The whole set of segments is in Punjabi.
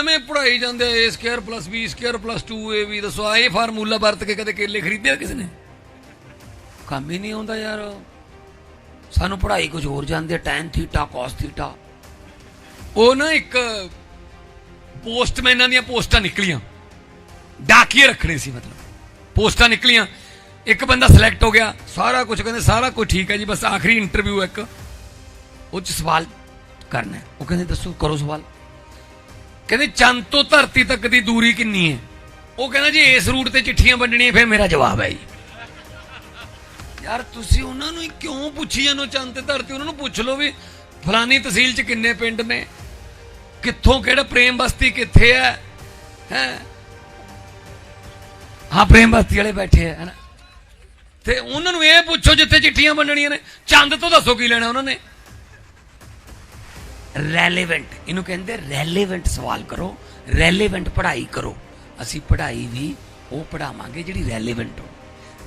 ਐਵੇਂ ਪੜਾਈ ਜਾਂਦੇ a square plus b square plus 2ab ਦੱਸੋ ਆ ਇਹ ਫਾਰਮੂਲਾ ਵਰਤ ਕੇ ਕਦੇ ਕੇਲੇ ਖਰੀਦੇ ਆ ਕਿਸੇ ਨੇ? ਕੰਮ ਹੀ ਨਹੀਂ ਆਉਂਦਾ ਯਾਰ। ਸਾਨੂੰ ਪੜਾਈ ਕੁਝ ਹੋਰ ਜਾਂਦੇ tan ਥੀਟਾ cos ਥੀਟਾ ਉਹ ਨਾ ਇੱਕ ਪੋਸਟਮੈਨਾਂ ਦੀਆਂ ਪੋਸਟਾਂ ਨਿਕਲੀਆਂ। ਡਾਕੀਏ ਰੱਖਣੇ ਸੀ, ਮਤਲਬ। ਪੋਸਟਾਂ ਨਿਕਲੀਆਂ। ਇੱਕ ਬੰਦਾ ਸਿਲੈਕਟ ਹੋ ਗਿਆ। ਸਾਰਾ ਕੁਝ ਕਹਿੰਦੇ, ਸਾਰਾ ਕੁਝ ਠੀਕ ਹੈ ਜੀ, ਬਸ ਆਖਰੀ ਇੰਟਰਵਿਊ ਇੱਕ। ਉਹ ਚ ਸਵਾਲ ਕਰਨਾ ਉਹ ਕਹਿੰਦੇ, ਦੱਸੋ, ਕਰੋ ਸਵਾਲ। ਕਹਿੰਦੇ ਚੰਦ ਤੋਂ ਧਰਤੀ ਤੱਕ ਦੀ ਦੂਰੀ ਕਿੰਨੀ ਹੈ? ਉਹ ਕਹਿੰਦਾ ਜੀ ਇਸ ਰੂਟ ਤੇ ਚਿੱਠੀਆਂ ਵੰਡਣੀਆਂ, ਫਿਰ ਮੇਰਾ ਜਵਾਬ ਹੈ ਜੀ। ਯਾਰ ਤੁਸੀਂ ਉਹਨਾਂ ਨੂੰ ਕਿਉਂ ਪੁੱਛੀ ਜਾਂਦੇ ਚੰਦ ਤੇ ਧਰਤੀ? ਉਹਨਾਂ ਨੂੰ ਪੁੱਛ ਲਓ ਵੀ ਫਲਾਨੀ ਤਹਿਸੀਲ ਚ ਕਿੰਨੇ ਪਿੰਡ ਨੇ? ਕਿੱਥੋਂ ਕਿਹੜਾ ਪ੍ਰੇਮ ਬਸਤੀ ਕਿੱਥੇ ਹੈ? ਹੈ? ਹਾਂ, ਪ੍ਰੇਮ ਬਸਤੀ ਵਾਲੇ ਬੈਠੇ ਹੈ ਹਨਾ? ਤੇ ਉਹਨਾਂ ਨੂੰ ਇਹ ਪੁੱਛੋ ਜਿੱਥੇ ਚਿੱਠੀਆਂ ਵੰਡਣੀਆਂ ਨੇ। ਚੰਦ ਤੋਂ ਦੱਸੋ ਕੀ ਲੈਣਾ ਉਹਨਾਂ ਨੇ। ਰੈਲੇਵੈਂਟ ਇਹਨੂੰ ਕਹਿੰਦੇ ਰੈਲੇਵੈਂਟ ਸਵਾਲ ਕਰੋ ਰੈਲੇਵੈਂਟ ਪੜ੍ਹਾਈ ਕਰੋ। ਅਸੀਂ ਪੜ੍ਹਾਈ ਵੀ ਉਹ ਪੜਾਵਾਂਗੇ ਜਿਹੜੀ ਰੈਲੇਵੈਂਟ ਹੋ,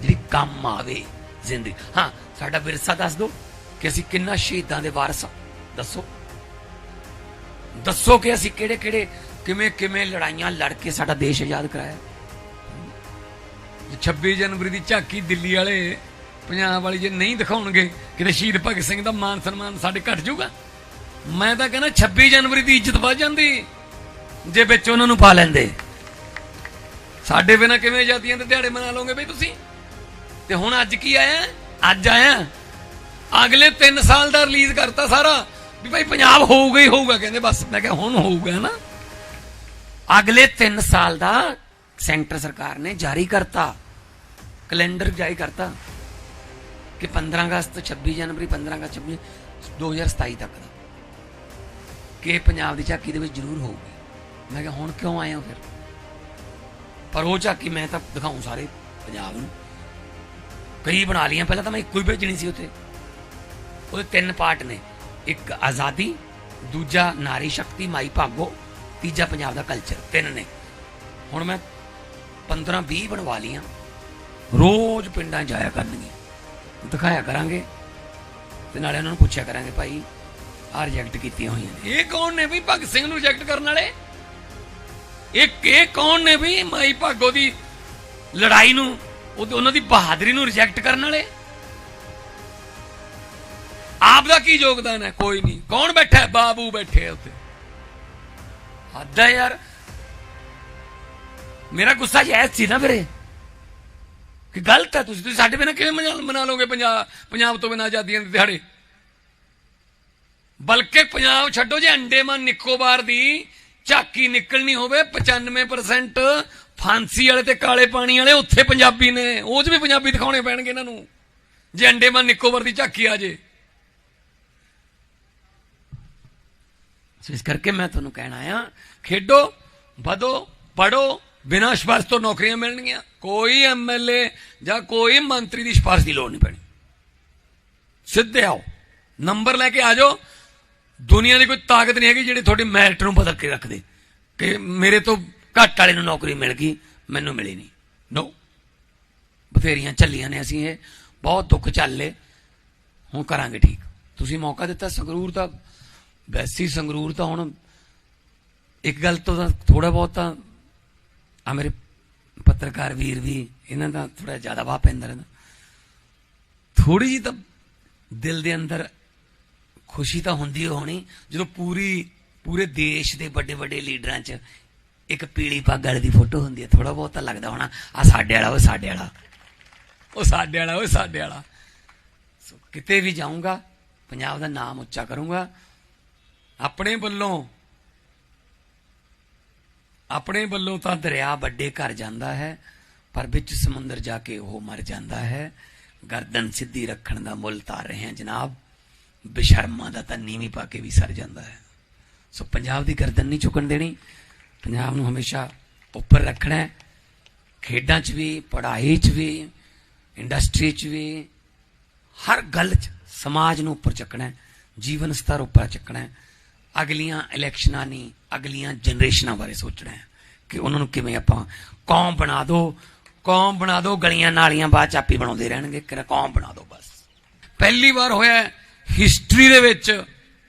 ਜਿਹੜੀ ਕੰਮ ਆਵੇ ਜ਼ਿੰਦਗੀ। ਹਾਂ, ਸਾਡਾ ਵਿਰਸਾ ਦੱਸ ਦਿਓ ਕਿ ਅਸੀਂ ਕਿੰਨਾ ਸ਼ਹੀਦਾਂ ਦੇ ਵਾਰਸ ਹਾਂ। ਦੱਸੋ। ਦੱਸੋ ਕਿ ਅਸੀਂ ਕਿਹੜੇ ਕਿਹੜੇ, ਕਿਵੇਂ ਕਿਵੇਂ ਲੜਾਈਆਂ ਲੜ ਕੇ ਸਾਡਾ ਦੇਸ਼ ਆਜ਼ਾਦ ਕਰਾਇਆ। 26 ਜਨਵਰੀ ਦੀ ਝਾਕੀ ਦਿੱਲੀ ਵਾਲੇ, ਪੰਜਾਬ ਵਾਲੀ ਜੇ ਨਹੀਂ ਦਿਖਾਉਣਗੇ, ਕਿਤੇ ਸ਼ਹੀਦ ਭਗਤ ਸਿੰਘ ਦਾ ਮਾਨ ਸਨਮਾਨ ਸਾਡੇ ਘਟ ਜਾਊਗਾ। ਮੈਂ ਤਾਂ ਕਹਿੰਦਾ 26 ਜਨਵਰੀ ਦੀ ਇੱਜ਼ਤ ਵੱਧ ਜਾਂਦੀ, ਜੇ ਵਿੱਚ ਉਹਨਾਂ ਨੂੰ ਪਾ ਲੈਂਦੇ। ਸਾਡੇ ਬਿਨਾ ਕਿਵੇਂ ਆਜ਼ਾਦੀਆਂ ਦੇ ਦਿਹਾੜੇ ਮਨਾ ਲਓਗੇ ਬਈ ਤੁਸੀਂ? ਤੇ ਹੁਣ ਅੱਜ ਕੀ ਆਇਆ? ਅੱਜ ਆਇਆ। ਅਗਲੇ 3 ਸਾਲ ਦਾ ਰਿਲੀਜ਼ ਕਰਤਾ ਸਾਰਾ, ਵੀ ਭਾਈ ਪੰਜਾਬ ਹੋਊਗਾ ਹੀ ਹੋਊਗਾ, ਕਹਿੰਦੇ ਬਸ, ਮੈਂ ਕਿਹਾ ਹੁਣ ਹੋਊਗਾ ਨਾ। ਅਗਲੇ 3 ਸਾਲ ਦਾ ਸੈਂਟਰ ਸਰਕਾਰ ਨੇ ਜਾਰੀ ਕਰਤਾ, ਕੈਲੰਡਰ ਜਾਰੀ ਕਰਤਾ, ਕਿ 15 ਅਗਸਤ 26 ਜਨਵਰੀ 15 ਅਗਸਤ 26 2027 ਤੱਕ ਦਾ। ਕਿ ਪੰਜਾਬ ਦੀ ਝਾਕੀ ਦੇ ਵਿੱਚ ਜ਼ਰੂਰ ਹੋਊਗੀ। ਮੈਂ ਕਿਹਾ, ਹੁਣ ਕਿਉਂ ਆਏ ਹੋ ਫਿਰ? ਪਰ ਉਹ ਝਾਕੀ ਮੈਂ ਤਾਂ ਦਿਖਾਉਂ ਸਾਰੇ ਪੰਜਾਬ ਨੂੰ। ਕਈ ਬਣਾ ਲੀਆਂ ਪਹਿਲਾਂ ਤਾਂ ਮੈਂ ਇੱਕੋ ਹੀ ਭੇਜਣੀ ਸੀ ਉੱਥੇ। ਉਹਦੇ ਤਿੰਨ ਪਾਰਟ ਨੇ। ਇੱਕ ਆਜ਼ਾਦੀ, ਦੂਜਾ ਨਾਰੀ ਸ਼ਕਤੀ, ਮਾਈ ਭਾਗੋ, ਤੀਜਾ ਪੰਜਾਬ ਦਾ ਕਲਚਰ ਤਿੰਨ ਨੇ। ਹੁਣ ਮੈਂ 15 20 ਬਣਵਾ ਲੀਆਂ ਰੋਜ਼ ਪਿੰਡਾਂ ਜਾਇਆ ਕਰਨਗੇ ਦਿਖਾਇਆ ਕਰਾਂਗੇ ਤੇ ਨਾਲੇ ਉਹਨਾਂ ਨੂੰ ਪੁੱਛਿਆ ਕਰਾਂਗੇ, ਭਾਈ ਆ ਰਿਜੈਕਟ ਕੀਤੀਆਂ ਹੋਈਆਂ ਨੇ। ਇਹ ਕੌਣ ਨੇ ਵੀ ਭਗਤ ਸਿੰਘ ਨੂੰ ਰਿਜੈਕਟ ਕਰਨ ਵਾਲੇ? ਇਹ ਇਹ ਕੌਣ ਨੇ ਵੀ ਮਾਈ ਭਾਗੋ ਦੀ ਲੜਾਈ ਨੂੰ ਉਹਨਾਂ ਦੀ ਬਹਾਦਰੀ ਨੂੰ ਰਿਜੈਕਟ ਕਰਨ ਵਾਲੇ? ਆਪ ਦਾ ਕੀ ਯੋਗਦਾਨ ਹੈ? ਕੋਈ ਨਹੀਂ। ਕੌਣ ਬੈਠਾ ਹੈ? ਬਾਬੂ ਬੈਠੇ ਉੱਤੇ ਹੱਦ ਹੈ ਯਾਰ। ਮੇਰਾ ਗੁੱਸਾ ਜਾਇਜ਼ ਸੀ ਨਾ ਵੀਰੇ। ਕਿ ਗਲਤ ਹੈ ਤੁਸੀਂ। ਤੁਸੀਂ ਸਾਡੇ ਬਿਨਾਂ ਕਿਵੇਂ ਮਨਾ ਮਨਾ ਲਓਗੇ ਪੰਜਾਬ ਪੰਜਾਬ ਤੋਂ ਬਿਨਾਂ ਆਜ਼ਾਦੀਆਂ ਦੇ ਦਿਹਾੜੇ? ਬਲਕਿ ਪੰਜਾਬ ਛੱਡੋ ਜੇ ਅੰਡੇਮਾਨ ਨਿਕੋਬਾਰ ਦੀ, ਝਾਕੀ ਨਿਕਲਣੀ ਹੋਵੇ 95% ਫਾਂਸੀ ਵਾਲੇ ਤੇ ਕਾਲੇ ਪਾਣੀ ਵਾਲੇ ਉੱਥੇ ਪੰਜਾਬੀ ਨੇ, ਉਹ 'ਚ ਵੀ ਪੰਜਾਬੀ ਦਿਖਾਉਣੇ ਪੈਣਗੇ ਇਹਨਾਂ ਨੂੰ, ਜੇ ਅੰਡੇਮਾਨ ਨਿਕੋਬਾਰ ਦੀ ਝਾਕੀ ਆ ਜੇ। ਸੋ ਇਸ ਕਰਕੇ ਮੈਂ ਤੁਹਾਨੂੰ ਕਹਿਣਾ ਆ ਖੇਡੋ, ਵਧੋ ਪੜੋ ਬਿਨਾਂ ਸਿਫਾਰਸ਼ ਤੋਂ ਨੌਕਰੀਆਂ ਮਿਲਣਗੀਆਂ, ਕੋਈ ਐਮਐਲਏ ਜਾਂ ਕੋਈ ਮੰਤਰੀ ਦੀ ਸਿਫਾਰਸ਼ ਦੀ ਲੋੜ ਨਹੀਂ ਪੈਣੀ। ਸਿੱਧੇ ਆਓ, ਨੰਬਰ ਲੈ ਕੇ ਆ ਜਾਓ ਦੁਨੀਆ ਦੀ ਕੋਈ ਤਾਕਤ ਨਹੀਂ ਹੈਗੀ ਜਿਹੜੀ ਤੁਹਾਡੀ ਮੈਰਿਟ ਨੂੰ ਬਦਲ ਕੇ ਰੱਖ ਦੇ ਕਿ ਮੇਰੇ ਤੋਂ ਘੱਟ ਵਾਲੇ ਨੂੰ ਨੌਕਰੀ ਮਿਲ ਗਈ ਮੈਨੂੰ ਮਿਲੀ ਨਹੀਂ। ਨੋ ਬਥੇਰੀਆਂ ਚੱਲੀਆਂ ਨੇ ਅਸੀਂ ਇਹ ਬਹੁਤ ਦੁੱਖ ਚੱਲੇ ਹੁਣ ਕਰਾਂਗੇ ਠੀਕ। ਤੁਸੀਂ ਮੌਕਾ ਦਿੱਤਾ ਸੰਗਰੂਰ ਦਾ ਵੈਸੀ ਸੰਗਰੂਰ ਤਾਂ ਹੁਣ ਇੱਕ ਗੱਲ ਤੋਂ ਤਾਂ ਥੋੜਾ ਬਹੁਤ ਤਾਂ ਆ ਮੇਰੇ ਪੱਤਰਕਾਰ ਵੀਰ ਵੀ ਇਹਨਾਂ ਦਾ ਥੋੜਾ ਜ਼ਿਆਦਾ ਵਾਹ ਪੈਂਦਾ ਰਹਿੰਦਾ। ਥੋੜੀ ਜੀ ਤਾਂ ਦਿਲ ਦੇ ਅੰਦਰ ਖੁਸ਼ੀ ਤਾਂ ਹੁੰਦੀ ਹੋਣੀ, ਜਦੋਂ ਪੂਰੀ, ਪੂਰੇ ਦੇਸ਼ ਦੇ ਵੱਡੇ ਵੱਡੇ ਲੀਡਰਾਂ 'ਚ ਇੱਕ ਪੀਲੀ ਪੱਗ ਵਾਲੇ ਦੀ ਫੋਟੋ ਹੁੰਦੀ ਹੈ ਥੋੜਾ ਬਹੁਤ ਤਾਂ ਲੱਗਦਾ ਹੋਣਾ ਆ ਸਾਡੇ ਵਾਲਾ ਉਹ ਸਾਡੇ ਵਾਲਾ। ਉਹ ਸਾਡੇ ਵਾਲਾ ਉਹ ਸਾਡੇ ਵਾਲਾ। ਸੋ ਕਿਤੇ ਵੀ ਜਾਊਂਗਾ, ਪੰਜਾਬ ਦਾ ਨਾਮ ਉੱਚਾ ਕਰੂੰਗਾ, ਆਪਣੇ ਵੱਲੋਂ ਆਪਣੇ ਵੱਲੋਂ ਤਾਂ ਦਰਿਆ ਵੱਡੇ ਘਰ ਜਾਂਦਾ ਹੈ, ਪਰ ਵਿੱਚ ਸਮੁੰਦਰ ਜਾ ਕੇ ਉਹ ਮਰ ਜਾਂਦਾ ਹੈ। ਗਰਦਨ ਸਿੱਧੀ ਰੱਖਣ ਦਾ ਮੁੱਲ ਤਾਰ ਰਹੇ ਹਾਂ ਜਨਾਬ। ਬੇਸ਼ਰਮਾਂ ਦਾ ਤਾਂ ਨੀਵੀਂ ਪਾ ਕੇ ਵੀ ਸਰ ਜਾਂਦਾ ਹੈ। ਸੋ ਪੰਜਾਬ ਦੀ ਗਰਦਨ ਨਹੀਂ ਝੁਕਣ ਦੇਣੀ। ਪੰਜਾਬ ਨੂੰ ਹਮੇਸ਼ਾ ਉੱਪਰ ਰੱਖਣਾ ਹੈ। ਖੇਡਾਂ 'ਚ ਵੀ, ਪੜ੍ਹਾਈ 'ਚ ਵੀ, ਇੰਡਸਟਰੀ 'ਚ ਵੀ, ਹਰ ਗੱਲ 'ਚ ਸਮਾਜ ਨੂੰ ਉੱਪਰ ਚੱਕਣਾ ਹੈ। ਜੀਵਨ ਸਤਰ ਉੱਪਰ ਚੱਕਣਾ ਹੈ। ਅਗਲੀਆਂ ਇਲੈਕਸ਼ਨਾਂ ਨਹੀਂ, ਅਗਲੀਆਂ ਜਨਰੇਸ਼ਨਾਂ ਬਾਰੇ ਸੋਚਣਾ ਹੈ ਕਿ ਉਹਨਾਂ ਨੂੰ ਕਿਵੇਂ ਆਪਾਂ ਕੌਮ ਬਣਾ ਦਿਓ ਕੌਮ ਬਣਾ ਦਿਓ ਗਲੀਆਂ ਨਾਲੀਆਂ ਬਾਅਦ ਚ ਆਪੀ ਬਣਾਉਂਦੇ ਰਹਿਣਗੇ। ਕਿ ਕੌਮ ਬਣਾ ਦਿਓ ਬਸ। ਪਹਿਲੀ ਵਾਰ ਹੋਇਆ ਹਿਸਟਰੀ ਦੇ ਵਿੱਚ,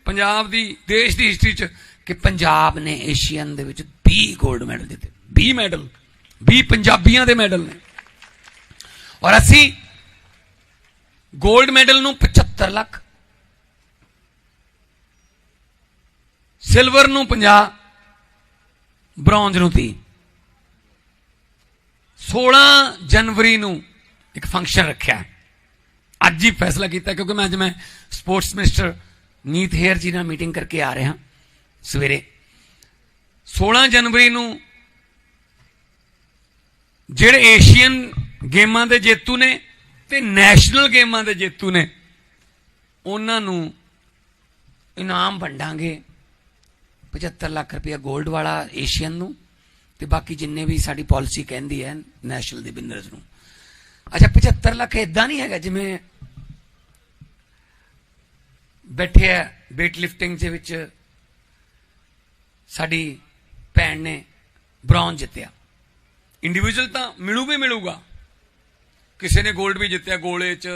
ਪੰਜਾਬ ਦੀ, ਦੇਸ਼ ਦੀ ਹਿਸਟਰੀ 'ਚ ਕਿ ਪੰਜਾਬ ਨੇ ਏਸ਼ੀਅਨ ਦੇ ਵਿੱਚ 20 골ਡ ਮੈਡਲ ਦਿੱਤੇ 20 ਮੈਡਲ 20 ਪੰਜਾਬੀਆਂ ਦੇ ਮੈਡਲ ਨੇ। ਔਰ ਅਸੀਂ 골ਡ ਮੈਡਲ ਨੂੰ 75 ਲੱਖ ਸਿਲਵਰ ਨੂੰ 50 ਬ੍ਰੌਂਜ਼ ਨੂੰ 30 16 ਜਨਵਰੀ ਨੂੰ ਇੱਕ ਫੰਕਸ਼ਨ ਰੱਖਿਆ। ਅੱਜ ਹੀ ਫੈਸਲਾ ਕੀਤਾ ਕਿਉਂਕਿ ਮੈਂ ਅੱਜ ਮੈਂ ਸਪੋਰਟਸ ਮਿਨਿਸਟਰ ਨੀਤ ਹੇਅਰ ਜੀ ਨਾਲ ਮੀਟਿੰਗ ਕਰਕੇ ਆ ਰਿਹਾ ਸਵੇਰੇ। 16 ਜਨਵਰੀ ਨੂੰ ਜਿਹੜੇ ਏਸ਼ੀਅਨ ਗੇਮਾਂ ਦੇ ਜੇਤੂ ਨੇ ਤੇ ਨੈਸ਼ਨਲ ਗੇਮਾਂ ਦੇ ਜੇਤੂ ਨੇ, ਉਹਨਾਂ ਨੂੰ ਇਨਾਮ ਵੰਡਾਂਗੇ। 75 ਲੱਖ ਰੁਪਏ 골ਡ ਵਾਲਾ ਏਸ਼ੀਅਨ ਨੂੰ ਤੇ ਬਾਕੀ ਜਿੰਨੇ ਵੀ ਸਾਡੀ ਪਾਲਿਸੀ ਕਹਿੰਦੀ ਹੈ ਨੈਸ਼ਨਲ ਦੇ ਵਿਨਰਸ ਨੂੰ। ਅੱਛਾ 75 ਲੱਖ ਇਦਾਂ ਨਹੀਂ ਹੈਗਾ ਜਿਵੇਂ ਬੈਠਿਆ ਆ weight lifting ਦੇ ਵਿੱਚ। ਸਾਡੀ ਭੈਣ ਨੇ ਬ੍ਰੌਂਜ਼ ਜਿੱਤਿਆ। ਇੰਡੀਵਿਜੂਅਲ ਤਾਂ ਮਿਲੂ ਵੀ ਮਿਲੂਗਾ। ਕਿਸੇ ਨੇ 골ਡ ਵੀ ਜਿੱਤਿਆ ਗੋਲੇ 'ਚ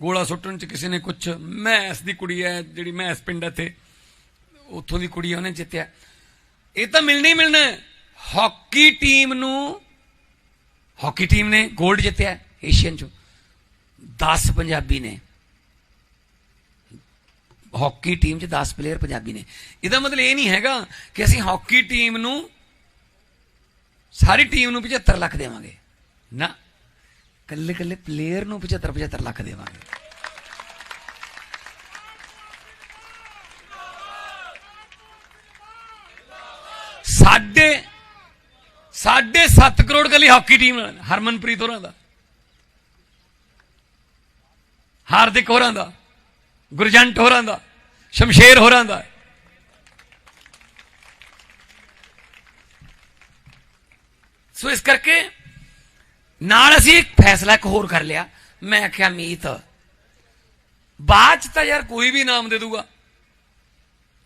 ਗੋਲਾ ਸੁੱਟਣ 'ਚ ਕਿਸੇ ਨੇ ਕੁਝ ਮੈਸ ਦੀ ਕੁੜੀ ਹੈ ਜਿਹੜੀ ਮੈਸ ਪਿੰਡ ਹੈ ਤੇ ਉੱਥੋਂ ਦੀ ਕੁੜੀ ਆ, ਉਹਨੇ ਜਿੱਤਿਆ। ਇਹ ਤਾਂ ਮਿਲਣਾ ਹੀ ਮਿਲਣਾ ਹਾਕੀ ਟੀਮ ਨੂੰ ਹਾਕੀ ਟੀਮ ਨੇ 골ਡ ਜਿੱਤਿਆ ਏਸ਼ੀਅਨ 'ਚ। 10 ਪੰਜਾਬੀ ਨੇ। ਹਾਕੀ ਟੀਮ 'ਚ 10 ਪਲੇਅਰ ਪੰਜਾਬੀ ਨੇ। ਇਹਦਾ ਮਤਲਬ ਇਹ ਨਹੀਂ ਹੈਗਾ ਕਿ ਅਸੀਂ ਹਾਕੀ ਟੀਮ ਨੂੰ ਸਾਰੀ ਟੀਮ ਨੂੰ 75 ਲੱਖ ਦੇਵਾਂਗੇ। ਨਾ। ਕੱਲੇ ਕੱਲੇ ਪਲੇਅਰ ਨੂੰ 75 75 ਲੱਖ ਦੇਵਾਂਗੇ। ਸਾਡੇ ਸਾਢੇ 7 ਕਰੋੜ ਕੱਲੀ ਹਾਕੀ ਟੀਮ ਹਰਮਨਪ੍ਰੀਤ ਹੋਰਾਂ ਦਾ। ਹਾਰਦਿਕ ਹੋਰਾਂ ਦਾ। ਗੁਰਜੰਟ ਹੋਰਾਂ ਦਾ, ਸ਼ਮਸ਼ੇਰ ਹੋਰਾਂ ਦਾ। ਸੋ ਇਸ ਕਰਕੇ ਨਾਲ ਅਸੀਂ ਇੱਕ ਫੈਸਲਾ ਇੱਕ ਹੋਰ ਕਰ ਲਿਆ। ਮੈਂ ਆਖਿਆ, ਮੀਤ, ਬਾਅਦ ਚ ਤਾਂ ਯਾਰ ਕੋਈ ਵੀ ਨਾਮ ਦੇ ਦੂਗਾ।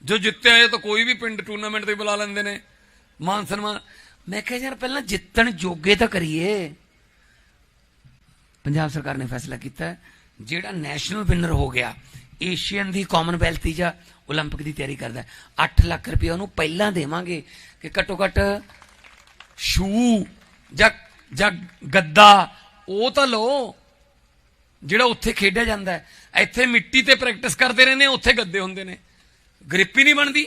ਜੋ ਜਿੱਤਿਆ ਇਹ ਤਾਂ ਕੋਈ ਵੀ ਪਿੰਡ ਟੂਰਨਾਮੈਂਟ ਤੇ ਬੁਲਾ ਲੈਂਦੇ ਨੇ। ਮਾਨ ਸਨਮਾਨ। ਮੈਂ ਕਿਹਾ ਯਾਰ ਪਹਿਲਾਂ ਜਿੱਤਣ ਜੋਗੇ ਤਾਂ ਕਰੀਏ। ਪੰਜਾਬ ਸਰਕਾਰ ਨੇ ਫੈਸਲਾ ਕੀਤਾ, ਜਿਹੜਾ ਨੈਸ਼ਨਲ ਵਿਨਰ ਹੋ ਗਿਆ ਏਸ਼ੀਅਨ ਦੀ ਕਾਮਨਵੈਲਥ ਜਾਂ 올림픽 ਦੀ ਤਿਆਰੀ ਕਰਦਾ 8 ਲੱਖ ਰੁਪਏ ਉਹਨੂੰ ਪਹਿਲਾਂ ਦੇਵਾਂਗੇ ਕਿ ਘੱਟੋ ਘੱਟ ਸ਼ੂ ਜਾਂ ਜਾਂ ਗੱਦਾ ਉਹ ਤਾਂ ਲਓ ਜਿਹੜਾ ਉੱਥੇ ਖੇਡਿਆ ਜਾਂਦਾ ਹੈ ਇੱਥੇ ਮਿੱਟੀ ਤੇ ਪ੍ਰੈਕਟਿਸ ਕਰਦੇ ਰਹਿੰਦੇ ਆ, ਉੱਥੇ ਗੱਦੇ ਹੁੰਦੇ ਨੇ ਗ੍ਰਿਪ ਹੀ ਨਹੀਂ ਬਣਦੀ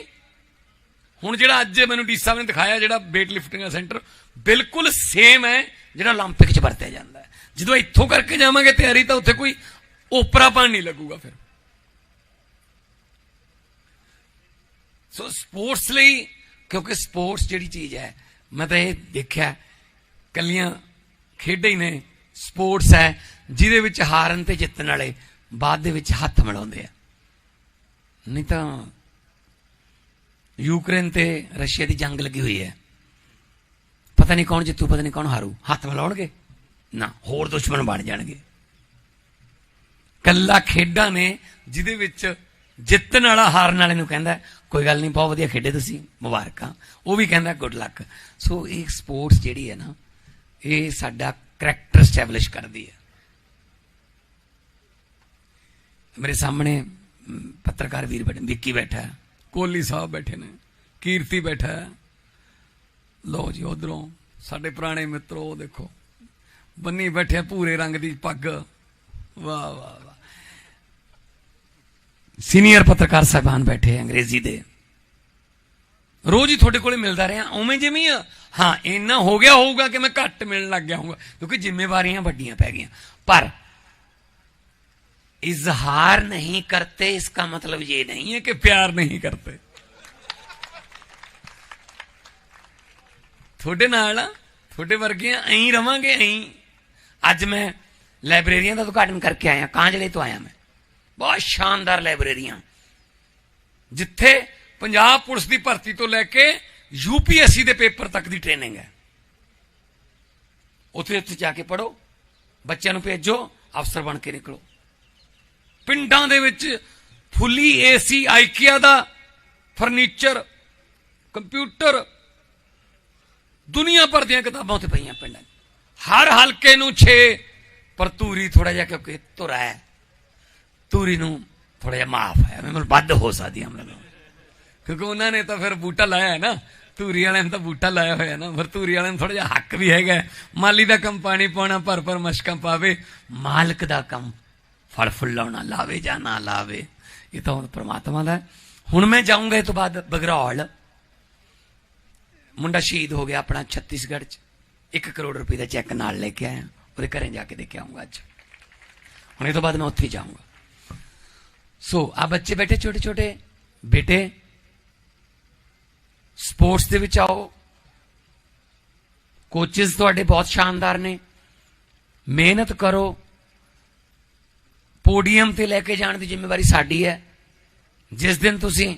ਹੁਣ ਜਿਹੜਾ ਅੱਜ ਮੈਨੂੰ ਡੀ ਸਾਹਿਬ ਨੇ ਦਿਖਾਇਆ ਜਿਹੜਾ weight lifting ਦਾ ਸੈਂਟਰ ਬਿਲਕੁਲ ਸੇਮ ਹੈ ਜਿਹੜਾ 올림픽 'ਚ ਵਰਤਿਆ ਜਾਂਦਾ ਹੈ ਜਦੋਂ ਇੱਥੋਂ ਕਰਕੇ ਜਾਵਾਂਗੇ ਤਿਆਰੀ ਤਾਂ ਉੱਥੇ ਕੋਈ ਓਪਰਾਪਨ ਨਹੀਂ ਲੱਗੂਗਾ ਫਿਰ ਸੋ ਸਪੋਰਟਸ ਲਈ, ਕਿਉਂਕਿ ਸਪੋਰਟਸ ਜਿਹੜੀ ਚੀਜ਼ ਹੈ, ਮੈਂ ਤਾਂ ਇਹ ਦੇਖਿਆ, ਕੱਲੀਆਂ ਖੇਡਾਂ ਹੀ ਨੇ ਸਪੋਰਟਸ ਹੈ, ਜਿਹਦੇ ਵਿੱਚ ਹਾਰਨ ਤੇ ਜਿੱਤਣ ਵਾਲੇ ਬਾਅਦ ਦੇ ਵਿੱਚ ਹੱਥ ਮਿਲਾਉਂਦੇ ਆ। ਨਹੀਂ ਤਾਂ ਯੂਕਰੇਨ ਤੇ ਰਸ਼ੀਆ ਦੀ ਜੰਗ ਲੱਗੀ ਹੋਈ ਹੈ। ਪਤਾ ਨਹੀਂ ਕੌਣ ਜਿੱਤੂ, ਪਤਾ ਨਹੀਂ ਕੌਣ ਹਾਰੂ। ਹੱਥ ਮਿਲਾਉਣਗੇ? ਨਾ, ਹੋਰ ਦੁਸ਼ਮਣ ਬਣ ਜਾਣਗੇ। ਕੱਲਾ ਖੇਡਾਂ ਨੇ, ਜਿਹਦੇ ਵਿੱਚ ਜਿੱਤਣ ਵਾਲਾ ਹਾਰਨ ਵਾਲੇ ਨੂੰ ਕਹਿੰਦਾ, ਕੋਈ ਗੱਲ ਨਹੀਂ, ਬਹੁਤ ਵਧੀਆ ਖੇਡੇ ਤੁਸੀਂ, ਮੁਬਾਰਕਾਂ। ਉਹ ਵੀ ਕਹਿੰਦਾ ਗੁੱਡ ਲੱਕ ਸੋ ਇਹ ਸਪੋਰਟਸ ਜਿਹੜੀ ਹੈ ਨਾ, ਇਹ ਸਾਡਾ ਕਰੈਕਟਰ ਸਟੈਬਲਿਸ਼ ਕਰਦੀ ਹੈ। ਮੇਰੇ ਸਾਹਮਣੇ ਪੱਤਰਕਾਰ ਵੀਰ ਬੈਠੇ, ਵਿੱਕੀ ਬੈਠਾ ਹੈ। ਕੋਹਲੀ ਸਾਹਿਬ ਬੈਠੇ ਨੇ, ਕੀਰਤੀ ਬੈਠਾ ਹੈ। ਲੋ ਜੀ, ਉਧਰੋਂ ਸਾਡੇ ਪੁਰਾਣੇ ਮਿੱਤਰੋ, ਦੇਖੋ। ਬੰਨੀ ਬੈਠੇ ਆ, ਭੂਰੇ ਰੰਗ ਦੀ ਪੱਗ। ਵਾਹ ਵਾਹ ਵਾਹ। ਸੀਨੀਅਰ ਪੱਤਰਕਾਰ ਸਾਹਿਬਾਨ ਬੈਠੇ ਆ ਅੰਗਰੇਜ਼ੀ ਦੇ ਰੋਜ਼ ਹੀ ਤੁਹਾਡੇ ਕੋਲੇ ਮਿਲਦਾ ਰਿਹਾ ਉਵੇਂ ਜਿਵੇਂ ਹੀ ਆ ਹਾਂ ਇੰਨਾ ਹੋ ਗਿਆ ਹੋਊਗਾ ਕਿ ਮੈਂ ਘੱਟ ਮਿਲਣ ਲੱਗ ਗਿਆ ਹੋਊਗਾ ਕਿਉਂਕਿ ਜ਼ਿੰਮੇਵਾਰੀਆਂ ਵੱਡੀਆਂ ਪੈ ਗਈਆਂ ਪਰ इजहार नहीं करते इसका मतलब ये नहीं है कि प्यार नहीं करते ਤੁਹਾਡੇ ਨਾਲ ਆ ਤੁਹਾਡੇ ਵਰਗੇ ਆ ਐਂ ਰਵਾਂਗੇ ਐਂ ਅੱਜ ਮੈਂ ਲਾਇਬ੍ਰੇਰੀਆਂ ਦਾ ਉਦਘਾਟਨ ਕਰਕੇ ਆਇਆ ਕਾਂਜਲੇ ਤੋਂ ਆਇਆ ਮੈਂ ਬਹੁਤ ਸ਼ਾਨਦਾਰ ਲਾਇਬ੍ਰੇਰੀਆਂ ਜਿੱਥੇ ਪੰਜਾਬ ਪੁਲਿਸ ਦੀ ਭਰਤੀ ਤੋਂ ਲੈ ਕੇ ਯੂਪੀਐਸਸੀ ਦੇ ਪੇਪਰ ਤੱਕ ਦੀ ਟ੍ਰੇਨਿੰਗ ਹੈ। ਉੱਥੇ ਉੱਥੇ ਜਾ ਕੇ ਪੜੋ ਬੱਚਿਆਂ ਨੂੰ ਭੇਜੋ, ਅਫਸਰ ਬਣ ਕੇ ਨਿਕਲੋ। ਪਿੰਡਾਂ ਦੇ ਵਿੱਚ ਫੁੱਲੀ ਏਸੀ, ਆਈਕੀਆ ਦਾ ਫਰਨੀਚਰ, ਕੰਪਿਊਟਰ, ਦੁਨੀਆ ਭਰ ਦੀਆਂ ਕਿਤਾਬਾਂ ਉੱਥੇ ਪਈਆਂ ਪਿੰਡਾਂ 'ਚ। ਹਰ ਹਲਕੇ ਨੂੰ 6 ਪਰ ਧੂਰੀ ਥੋੜਾ ਜਿਹਾ ਕਿਉਂਕਿ ਧੁਰਾ ਹੈ। ਧੂਰੀ ਨੂੰ ਥੋੜਾ ਜਿਹਾ ਮਾਫ ਹੈ ਮੈਨੂੰ ਵੱਧ ਹੋ ਸਕਦੀ ਹੈ ਹਮਲੇ ਕਿਉਂਕਿ ਉਹਨਾਂ ਨੇ ਤਾਂ ਫਿਰ ਬੂਟਾ ਲਾਇਆ ਹੈ ਨਾ। ਧੂਰੀ ਵਾਲਿਆਂ ਨੇ ਤਾਂ ਬੂਟਾ ਲਾਇਆ ਹੋਇਆ ਨਾ। ਫਿਰ ਧੂਰੀ ਵਾਲਿਆਂ ਨੂੰ ਥੋੜਾ ਜਿਹਾ ਹੱਕ ਵੀ ਹੈਗਾ। ਮਾਲੀ ਦਾ ਕੰਮ ਪਾਣੀ ਪਾਉਣਾ, ਭਰ ਭਰ ਮਸ਼ਕਾਂ ਪਾਵੇ। ਮਾਲਕ ਦਾ ਕੰਮ ਫਲ ਫੁੱਲ ਲਾਉਣਾ, ਲਾਵੇ ਜਾਂ ਨਾ ਲਾਵੇ। ਇਹ ਤਾਂ ਹੁਣ ਪ੍ਰਮਾਤਮਾ ਦਾ ਹੁਣ ਮੈਂ ਜਾਊਂਗਾ ਇਹ ਤੋਂ ਬਾਅਦ ਬਗਰੌਲ। ਮੁੰਡਾ ਸ਼ਹੀਦ ਹੋ ਗਿਆ ਆਪਣਾ ਛੱਤੀਸਗੜ੍ਹ ਚ। 1 ਕਰੋੜ ਰੁਪਏ ਦਾ ਚੈੱਕ ਨਾਲ ਲੈ ਕੇ ਆਇਆ। ਉਹਦੇ ਘਰੇ ਜਾ ਕੇ ਦੇ ਕੇ ਆਉਂਗਾ ਅੱਜ। ਹੁਣ ਇਹ ਤੋਂ ਬਾਅਦ ਮੈਂ ਉੱਥੇ ਹੀ ਜਾਊਂਗਾ। ਸੋ ਆ ਬੱਚੇ ਬੈਠੇ ਛੋਟੇ ਛੋਟੇ। ਬੇਟੇ ਸਪੋਰਟਸ ਦੇ ਵਿੱਚ ਆਓ। ਕੋਚਸ ਤੁਹਾਡੇ ਬਹੁਤ ਸ਼ਾਨਦਾਰ ਨੇ। ਮਿਹਨਤ ਕਰੋ। ਪੋਡੀਅਮ ਤੇ ਲੈ ਕੇ ਜਾਣ ਦੀ ਜ਼ਿੰਮੇਵਾਰੀ ਸਾਡੀ ਹੈ। ਜਿਸ ਦਿਨ ਤੁਸੀਂ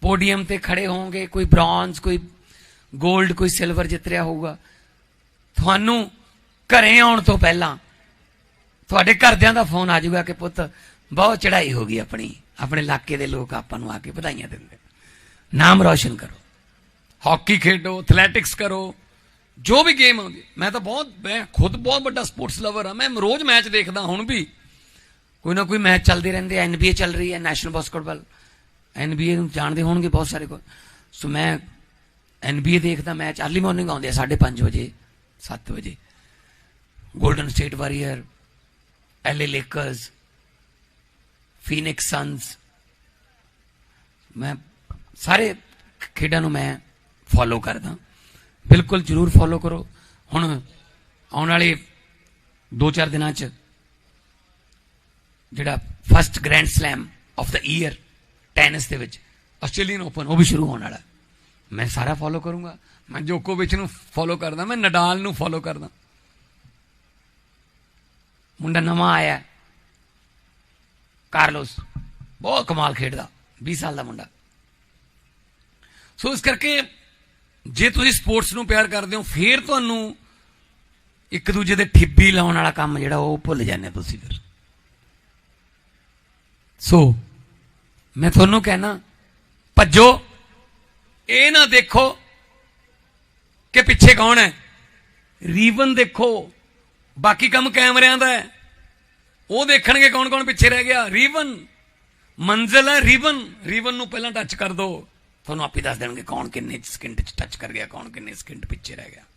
ਪੋਡੀਅਮ ਤੇ ਖੜੇ ਹੋਵੋਗੇ, ਕੋਈ ਬ੍ਰੌਂਜ਼ ਕੋਈ 골ਡ ਕੋਈ ਸਿਲਵਰ ਜਿੱਤ ਰਿਹਾ ਹੋਊਗਾ। ਤੁਹਾਨੂੰ ਘਰੇ ਆਉਣ ਤੋਂ ਪਹਿਲਾਂ ਤੁਹਾਡੇ ਘਰਦਿਆਂ ਦਾ ਫੋਨ ਆ ਜਾਊਗਾ ਕਿ ਪੁੱਤ ਬਹੁਤ ਚੜ੍ਹਾਈ ਹੋ ਗਈ ਆਪਣੀ। ਆਪਣੇ ਇਲਾਕੇ ਦੇ ਲੋਕ ਆਪਾਂ ਨੂੰ ਆ ਕੇ ਵਧਾਈਆਂ ਦਿੰਦੇ। ਨਾਮ ਰੌਸ਼ਨ ਕਰੋ। ਹਾਕੀ ਖੇਡੋ ਐਥਲੈਟਿਕਸ ਕਰੋ, ਜੋ ਵੀ ਗੇਮ ਆਉਂਦੀ। ਮੈਂ ਤਾਂ ਬਹੁਤ, ਮੈਂ ਖੁਦ ਬਹੁਤ ਵੱਡਾ ਸਪੋਰਟਸ ਲਵਰ ਆ ਮੈਂ ਰੋਜ਼ ਮੈਚ ਦੇਖਦਾ ਹੁਣ ਵੀ। ਕੋਈ ਨਾ ਕੋਈ ਮੈਚ ਚੱਲਦੇ ਰਹਿੰਦੇ ਆ। ਐਨਬੀਏ ਚੱਲ ਰਹੀ ਹੈ ਨੈਸ਼ਨਲ ਬਾਸਕਟਬਾਲ ਐਨਬੀਏ ਨੂੰ ਜਾਣਦੇ ਹੋਣਗੇ ਬਹੁਤ ਸਾਰੇ ਕੋ ਸੋ ਮੈਂ ਐਨਬੀਏ ਦੇਖਦਾ ਮੈਚ ਅਰਲੀ ਮਾਰਨਿੰਗ ਆਉਂਦੇ ਆ 5:30 ਵਜੇ 7 ਵਜੇ। Golden State Warrior LA Lakers Phoenix Suns ਮੈਂ ਸਾਰੇ ਖੇਡਾਂ ਨੂੰ ਮੈਂ ਫੋਲੋ ਕਰਦਾ। ਬਿਲਕੁਲ ਜਰੂਰ ਫੋਲੋ ਕਰੋ। ਹੁਣ ਆਉਣ ਵਾਲੇ 2-4 ਦਿਨਾਂ ਚ ਜਿਹੜਾ first grand slam of the year tennis ਦੇ ਵਿੱਚ ਆਸਟ੍ਰੇਲੀਅਨ ਓਪਨ, ਉਹ ਵੀ ਸ਼ੁਰੂ ਹੋਣ ਵਾਲਾ। ਮੈਂ ਸਾਰਾ ਫੋਲੋ ਕਰੂੰਗਾ। ਮੈਂ ਜੋਕੋਵਿਚ ਨੂੰ ਫੋਲੋ ਕਰਦਾ। ਮੈਂ ਨਡਾਲ ਨੂੰ ਫੋਲੋ ਕਰਦਾ। ਮੁੰਡਾ ਨਵਾਂ ਆਇਆ। ਕਾਰਲੋਸ, ਬਹੁਤ ਕਮਾਲ ਖੇਡਦਾ 20 ਸਾਲ ਦਾ ਮੁੰਡਾ। ਸੋ ਇਸ ਕਰਕੇ ਜੇ ਤੁਸੀਂ ਸਪੋਰਟਸ ਨੂੰ ਪਿਆਰ ਕਰਦੇ ਹੋ, ਫੇਰ ਤੁਹਾਨੂੰ ਇੱਕ ਦੂਜੇ ਦੇ ਠਿੱਬੀ ਲਾਉਣ ਵਾਲਾ ਕੰਮ ਜਿਹੜਾ ਉਹ ਭੁੱਲ ਜਾਂਦੇ ਹੋ ਤੁਸੀਂ ਫਿਰ। ਸੋ ਮੈਂ ਤੁਹਾਨੂੰ ਕਹਿਣਾ, ਭੱਜੋ, ਇਹ ਨਾ ਦੇਖੋ ਕਿ ਪਿੱਛੇ ਕੌਣ ਹੈ। ਰੀਵਨ ਦੇਖੋ, ਬਾਕੀ ਕੰਮ ਕੈਮਰਿਆਂ ਦਾ ਹੈ। ਉਹ ਦੇਖਣਗੇ ਕੌਣ ਕੌਣ ਪਿੱਛੇ ਰਹਿ ਗਿਆ। ਰੀਵਨ। ਮੰਜ਼ਲ ਹੈ ਰੀਵਨ। ਰੀਵਨ ਨੂੰ ਪਹਿਲਾਂ ਟੱਚ ਕਰ ਦੋ। ਤੁਹਾਨੂੰ ਆਪੇ ਦੱਸ ਦੇਣਗੇ ਕੌਣ ਕਿੰਨੇ ਸਕਿੰਟ ਚ ਟੱਚ ਕਰ ਗਿਆ, ਕੌਣ ਕਿੰਨੇ ਸਕਿੰਟ ਪਿੱਛੇ ਰਹਿ ਗਿਆ।